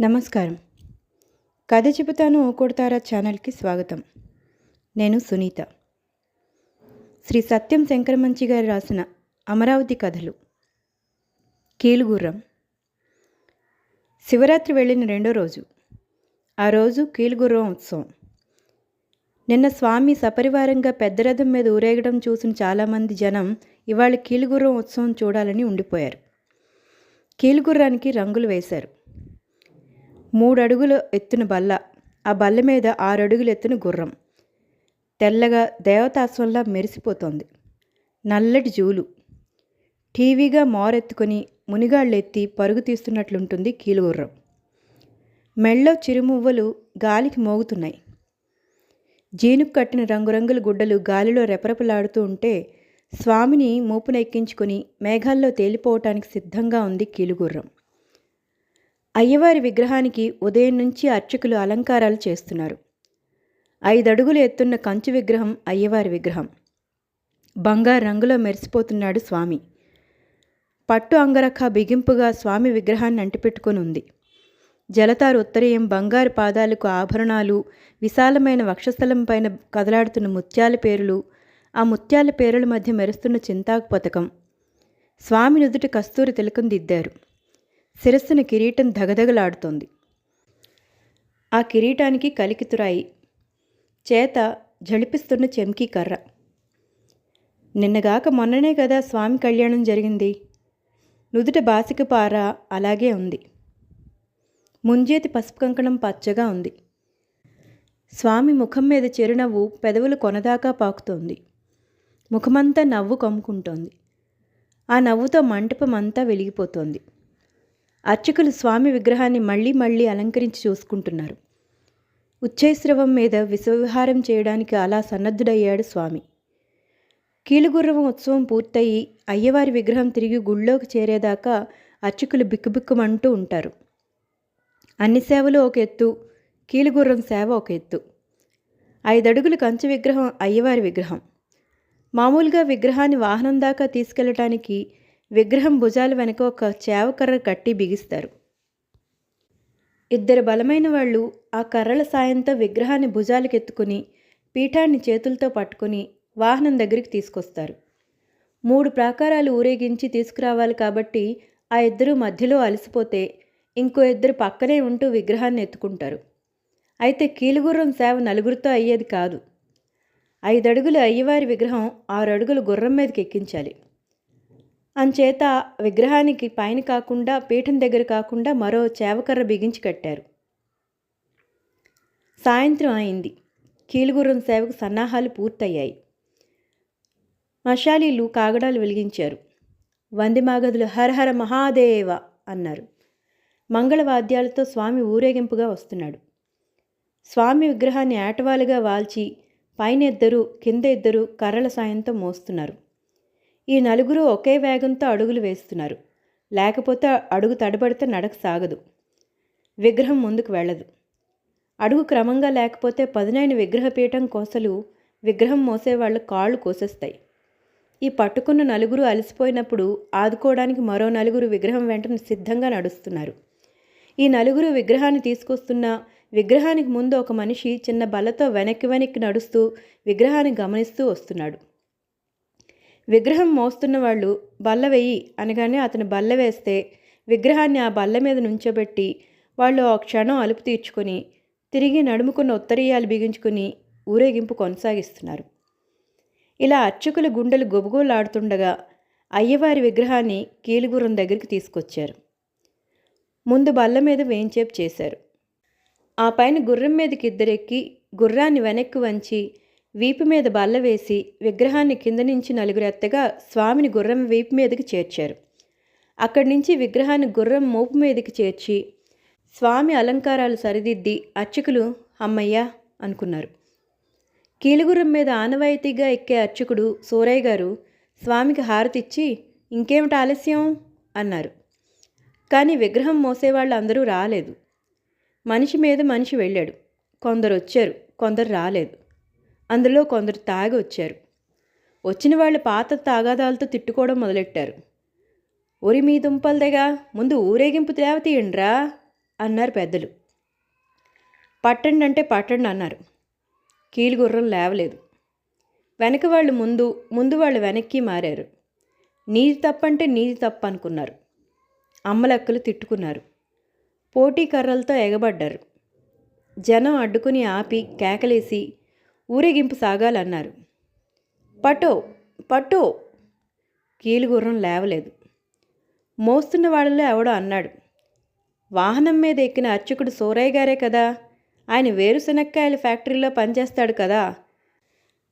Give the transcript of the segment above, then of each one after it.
నమస్కారం. కథ చెబుతాను కొడతారా ఛానల్కి స్వాగతం. నేను సునీత. శ్రీ సత్యం శంకరమంచి గారు రాసిన అమరావతి కథలు. కీలుగుర్రం. శివరాత్రి వెళ్ళిన రెండో రోజు. ఆ రోజు కీలుగుర్రం ఉత్సవం. నిన్న స్వామి సపరివారంగా పెద్ద రథం మీద ఊరేగడం చూసిన చాలామంది జనం ఇవాళ కీలుగుర్రం ఉత్సవం చూడాలని ఉండిపోయారు. కీలుగుర్రానికి రంగులు వేశారు. మూడు ఎత్తున బల్ల. ఆ బల్ల మీద ఆరు ఎత్తున గుర్రం. తెల్లగా దేవతాస్వంలా మెరిసిపోతోంది. నల్లటి జూలు. టీవీగా మోరెత్తుకొని మునిగాళ్ళెత్తి పరుగు తీస్తున్నట్లుంటుంది కీలుగుర్రం. మెళ్ళో చిరుమువ్వలు గాలికి మోగుతున్నాయి. జీనుకు కట్టిన రంగురంగుల గుడ్డలు గాలిలో రెపరెపలాడుతూ ఉంటే స్వామిని మూపునెక్కించుకుని మేఘాల్లో తేలిపోవటానికి సిద్ధంగా ఉంది కీలుగుర్రం. అయ్యవారి విగ్రహానికి ఉదయం నుంచి అర్చకులు అలంకారాలు చేస్తున్నారు. ఐదడుగులు ఎత్తున్న కంచు విగ్రహం అయ్యవారి విగ్రహం. బంగారు రంగులో మెరిసిపోతున్నాడు స్వామి. పట్టు అంగరఖ బిగింపుగా స్వామి విగ్రహాన్ని అంటిపెట్టుకొని ఉంది. జలతారు ఉత్తరీయం బంగారు పాదాలకు ఆభరణాలు విశాలమైన వక్షస్థలం పైన కదలాడుతున్న ముత్యాల పేరులు ఆ ముత్యాల పేరుల మధ్య మెరుస్తున్న చింతాకు పథకం స్వామి నుదుటి కస్తూరి తిలకం దిద్దారు. శిరస్సున కిరీటం దగదగలాడుతోంది ఆ కిరీటానికి కలికితురాయి. చేత జళిపిస్తున్న చెంకీ కర్ర. నిన్నగాక మొన్ననే కదా స్వామి కళ్యాణం జరిగింది. నుదుట బాసిక పార అలాగే ఉంది. ముంజేతి పసుపు కంకణం పచ్చగా ఉంది. స్వామి ముఖం మీద చిరునవ్వు పెదవులు కొనదాకా పాకుతోంది. ముఖమంతా నవ్వు కమ్ముకుంటోంది. ఆ నవ్వుతో మంటపమంతా వెలిగిపోతోంది. అర్చకులు స్వామి విగ్రహాన్ని మళ్ళీ మళ్ళీ అలంకరించి చూసుకుంటున్నారు. ఉచ్చైశ్రవం మీద విశ్వవిహారం చేయడానికి అలా సన్నద్ధుడయ్యాడు స్వామి. కీలుగుర్రం ఉత్సవం పూర్తయి అయ్యవారి విగ్రహం తిరిగి గుళ్ళోకి చేరేదాకా అర్చకులు బిక్కుబిక్కుమంటూ ఉంటారు. అన్ని సేవలు ఒక ఎత్తు కీలుగుర్రం సేవ ఒక ఎత్తు. ఐదడుగులు కంచు విగ్రహం అయ్యవారి విగ్రహం. మామూలుగా విగ్రహాన్ని వాహనం దాకా తీసుకెళ్ళటానికి విగ్రహం భుజాల వెనక ఒక చేవకర్ర కట్టి బిగిస్తారు. ఇద్దరు బలమైన వాళ్ళు ఆ కర్రల సాయంతో విగ్రహాన్ని భుజాలకెత్తుకుని పీఠాన్ని చేతులతో పట్టుకుని వాహనం దగ్గరికి తీసుకొస్తారు. మూడు ప్రాకారాలు ఊరేగించి తీసుకురావాలి కాబట్టి ఆ ఇద్దరు మధ్యలో అలసిపోతే ఇంకో ఇద్దరు పక్కనే ఉంటూ విగ్రహాన్ని ఎత్తుకుంటారు. అయితే కీలుగుర్రం సేవ నలుగురితో అయ్యేది కాదు. ఐదడుగులు అయ్యవారి విగ్రహం ఆరు అడుగులు గుర్రం మీదకి ఎక్కించాలి. అంచేత విగ్రహానికి పైన కాకుండా పీఠం దగ్గర కాకుండా మరో చేవకర్ర బిగించి కట్టారు. సాయంత్రం అయింది. కీలుగుర్రం సేవకు సన్నాహాలు పూర్తయ్యాయి. మషాలీలు కాగడాలు వెలిగించారు. వందిమాగదులు హరహర మహాదేవ అన్నారు. మంగళవాద్యాలతో స్వామి ఊరేగింపుగా వస్తున్నాడు. స్వామి విగ్రహాన్ని ఏటవాలుగా వాల్చి పైన ఇద్దరు కింద ఇద్దరు కర్రల సాయంతో మోస్తున్నారు. ఈ నలుగురు ఒకే వేగంతో అడుగులు వేస్తున్నారు. లేకపోతే అడుగు తడబడితే నడక సాగదు. విగ్రహం ముందుకు వెళ్ళదు. అడుగు క్రమంగా లేకపోతే పదునైన విగ్రహపీఠం కోసలు విగ్రహం మోసేవాళ్ళ కాళ్ళు కోసేస్తాయి. ఈ పట్టుకున్న నలుగురు అలసిపోయినప్పుడు ఆదుకోవడానికి మరో నలుగురు విగ్రహం వెంటనే సిద్ధంగా నడుస్తున్నారు. ఈ నలుగురు విగ్రహాన్ని తీసుకొస్తున్న విగ్రహానికి ముందు ఒక మనిషి చిన్న బల్లతో వెనక్కి వెనక్కి నడుస్తూ విగ్రహాన్ని గమనిస్తూ వస్తున్నాడు. విగ్రహం మోస్తున్న వాళ్ళు బల్ల వేయి అనగానే అతను బల్ల వేస్తే విగ్రహాన్ని ఆ బల్ల మీద నుంచోబెట్టి వాళ్ళు ఆ క్షణం అలుపు తీర్చుకొని తిరిగి నడుముకున్న ఉత్తరీయాలు బిగించుకుని ఊరేగింపు కొనసాగిస్తున్నారు. ఇలా అర్చకుల గుండెలు గొబగోలాడుతుండగా అయ్యవారి విగ్రహాన్ని కీలుగుర్రం దగ్గరికి తీసుకొచ్చారు. ముందు బల్ల మీద వేంచేపు చేశారు. ఆ పైన గుర్రం మీదకి ఇద్దరెక్కి గుర్రాన్ని వెనక్కి వంచి వీపు మీద బల్ల వేసి విగ్రహాన్ని కింద నుంచి నలుగురు ఎత్తగా స్వామిని గుర్రం వీపు మీదకి చేర్చారు. అక్కడి నుంచి విగ్రహాన్ని గుర్రం మోపు మీదకి చేర్చి స్వామి అలంకారాలు సరిదిద్ది అర్చకులు అమ్మయ్యా అనుకున్నారు. కీలుగుర్రం మీద ఆనవాయితీగా ఎక్కే అర్చకుడు సూరయ్య గారు స్వామికి హారతిచ్చి ఇంకేమిటి ఆలస్యం? అన్నారు. కానీ విగ్రహం మోసేవాళ్ళు అందరూ రాలేదు. మనిషి మీద మనిషి వెళ్ళాడు. కొందరు వచ్చారు కొందరు రాలేదు. అందులో కొందరు తాగి వచ్చారు వచ్చిన వాళ్ళు పాత తాగాదాలతో తిట్టుకోవడం మొదలెట్టారు. ఒరి మీ దుంపలదేగా ముందు ఊరేగింపు తేవ తీయండిరా అన్నారు పెద్దలు. పట్టండి అంటే పట్టండి అన్నారు. కీలుగుర్రం లేవలేదు. వెనక వాళ్ళు ముందు ముందు వాళ్ళు వెనక్కి మారారు. నీది తప్పంటే నీది తప్ప అనుకున్నారు అమ్మలక్కలు తిట్టుకున్నారు. పోటీ కర్రలతో ఎగబడ్డారు. జనం అడ్డుకుని ఆపి కేకలేసి ఊరేగింపు సాగాలన్నారు. పటో పటో. కీలుగుర్రం లేవలేదు. మోస్తున్న వాళ్ళలో ఎవడో అన్నాడు. వాహనం మీద ఎక్కిన అర్చకుడు సూరయ్య గారే కదా? ఆయన వేరుశనక్కాయల ఫ్యాక్టరీలో పనిచేస్తాడు కదా?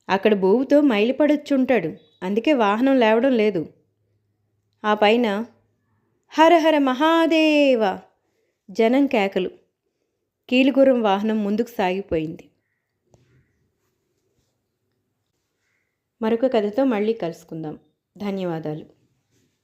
అక్కడ భూమితో మైలిపడొచ్చుంటాడు అందుకే వాహనం లేవడం లేదు. ఆ పైన హర హర మహాదేవ! జనం కేకలు. కీలుగురం వాహనం ముందుకు సాగిపోయింది. మరొక కథతో మళ్ళీ కలుసుకుందాం. ధన్యవాదాలు.